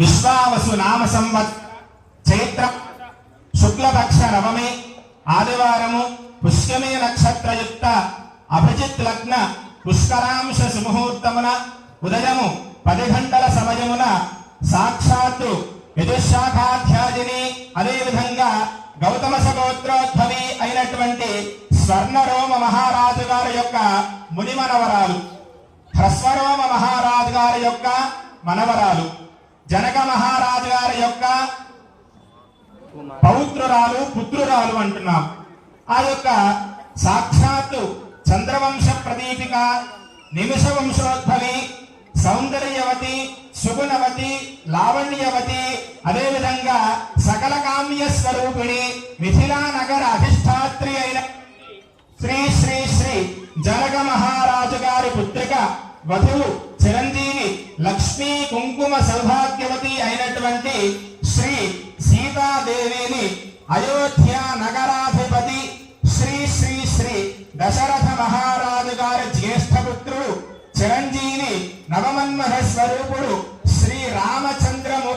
విశ్వావసు నామ సంవత్ చైత్ర శుక్లపక్ష నవమి ఆదివారము పుష్కమే నక్షత్రయుక్త అభిజిత్ లగ్న పుష్కరాంశ సుముహూర్తమున ఉదయము పది గంటల సమయమున సాక్షాత్తు యజుశాఖాధ్యాజిని అదేవిధంగా గౌతమ సగోత్రోద్భవి అయినటువంటి స్వర్ణరోమ మహారాజు గారి యొక్క ముని మనవరాలు హ్రస్వరోమ మహారాజు గారి యొక్క మనవరాలు. జనక మహారాజు గారి యొక్క పౌత్రురాలు పుత్రురాలు అంటున్నాం. ఆ యొక్క సాక్షాత్తు చంద్రవంశ ప్రదీపిక నిమిష వంశోద్భవి సౌందర్యవతి సుగుణవతి లావణ్యవతి అదేవిధంగా సకల కామ్య స్వరూపిణి మిథిలా నగర అధిష్టాత్రి అయిన శ్రీ శ్రీ శ్రీ జనక మహారాజు గారి పుత్రిక వధువు చిరంజీవి లక్ష్మీ కుంకుమ సౌభాగ్యవతి అయినటువంటి శ్రీ సీతాదేవిని అయోధ్య నగరాధిపతి శ్రీ శ్రీ శ్రీ దశరథ మహారాజు గారి జ్యేష్ఠ పుత్రుడు చిరంజీవి నవమన్మహ స్వరూపుడు శ్రీ రామచంద్రము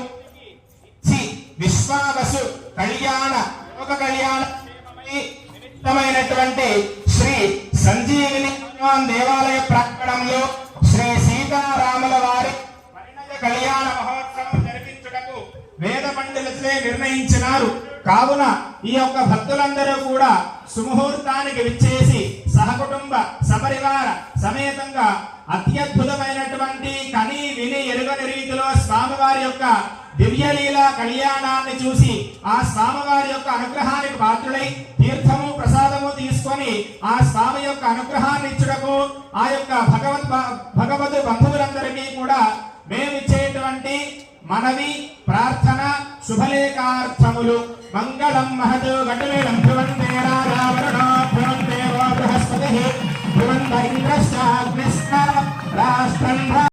విశ్వావసు కళ్యాణ లోక కళ్యాణ శ్రీ సంజీవిని దేవాలయ ప్రాంగణంలో వేద పండితులే నిర్ణయించినారు. కావున ఈ యొక్క భక్తులందరూ కూడా సుముహూర్తానికి విచ్చేసి సహకుటుంబ సపరివార సమేతంగా అత్యద్భుతమైనటువంటి కని విని ఎరుగని రీతిలో స్వామివారి యొక్క దివ్యలీల కళ్యాణాన్ని చూసి ఆ స్వామివారి యొక్క అనుగ్రహానికి పాత్రులై తీర్థము ప్రసాదము తీసుకొని ఆ స్వామి యొక్క అనుగ్రహాన్ని ఇచ్చుటకు ఆ యొక్క భగవద్ భగవద్ బంధువులందరికీ కూడా ఉన్నటువంటి మనవి ప్రార్థన శుభలేఖార్థములు మంగళం మహదు గటులేడం భువంతే రాజావరణో భువంతే బృహస్పతి భువంత ఇంద్రశ్చాగ్నిస్న రాష్ట్రం